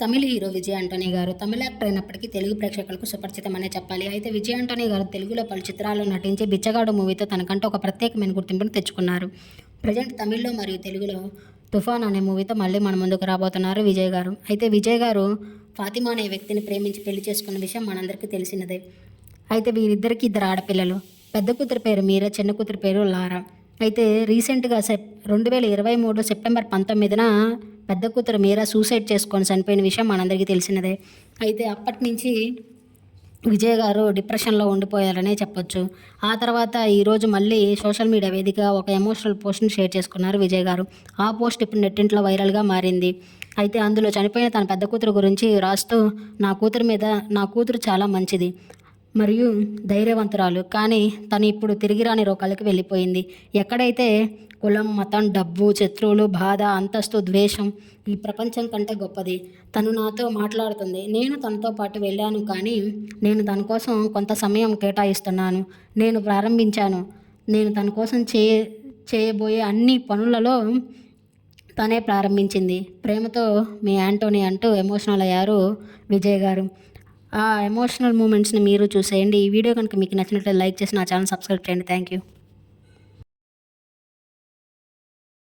తమిళ hero Vijay Antony గారు తమిళ actor అయినప్పటికీ తెలుగు ప్రేక్షకులకు సుపరిచితమనే చెప్పాలి. అయితే విజయ్ ఆంటోనీ గారు తెలుగులో పలు చిత్రాల్లో నటించి బిచ్చగాడు మూవీతో తనకంటూ ఒక ప్రత్యేకమైన గుర్తింపును తెచ్చుకున్నారు. ప్రజెంట్ తమిళ్ళో మరియు తెలుగులో తుఫాన్ అనే మూవీతో మళ్ళీ మన ముందుకు రాబోతున్నారు విజయ్ గారు. అయితే విజయ్ గారు ఫాతిమా అనే వ్యక్తిని ప్రేమించి పెళ్ళి చేసుకున్న విషయం మనందరికీ తెలిసినదే. అయితే వీరిద్దరికి ఇద్దరు ఆడపిల్లలు. పెద్ద కూతురు పేరు మీరా చిన్న కూతురు పేరు లారా. అయితే రీసెంట్గా సెప్ రెండు వేల ఇరవై మూడు సెప్టెంబర్ పంతొమ్మిదిన పెద్ద కూతురు మీరా సూసైడ్ చేసుకొని చనిపోయిన విషయం మనందరికీ తెలిసినదే. అయితే అప్పటి నుంచి విజయ్ గారు డిప్రెషన్లో ఉండిపోయారనే చెప్పొచ్చు. ఆ తర్వాత ఈరోజు మళ్ళీ సోషల్ మీడియా వేదిక ఒక ఎమోషనల్ పోస్ట్ని షేర్ చేసుకున్నారు విజయ్ గారు. ఆ పోస్ట్ ఇప్పుడు నెట్టింట్లో వైరల్గా మారింది. అయితే అందులో చనిపోయిన తన పెద్ద కూతురు గురించి రాస్తూ నా కూతురు మీద నా కూతురు చాలా మంచిది మరియు ధైర్యవంతురాలు కానీ తను ఇప్పుడు తిరిగి రాని రోగాలకి వెళ్ళిపోయింది. ఎక్కడైతే కులం మతం డబ్బు శత్రువులు బాధ అంతస్తు ద్వేషం ఈ ప్రపంచం కంటే గొప్పది. తను నాతో మాట్లాడుతుంది. నేను తనతో పాటు వెళ్ళాను కానీ నేను తన కోసం కొంత సమయం కేటాయిస్తున్నాను. నేను ప్రారంభించాను. నేను తన కోసం చే చేయబోయే అన్ని పనులలో తనే ప్రారంభించింది. ప్రేమతో మీ యాంటోనీ అంటూ ఎమోషనల్ అయ్యారు విజయ్ గారు. ఆ ఎమోషనల్ మూమెంట్స్ని మీరు చూసేయండి. ఈ వీడియో కనుక మీకు నచ్చినట్లయితే లైక్ చేసి నా ఛానల్ సబ్స్క్రైబ్ చేయండి. Thank you.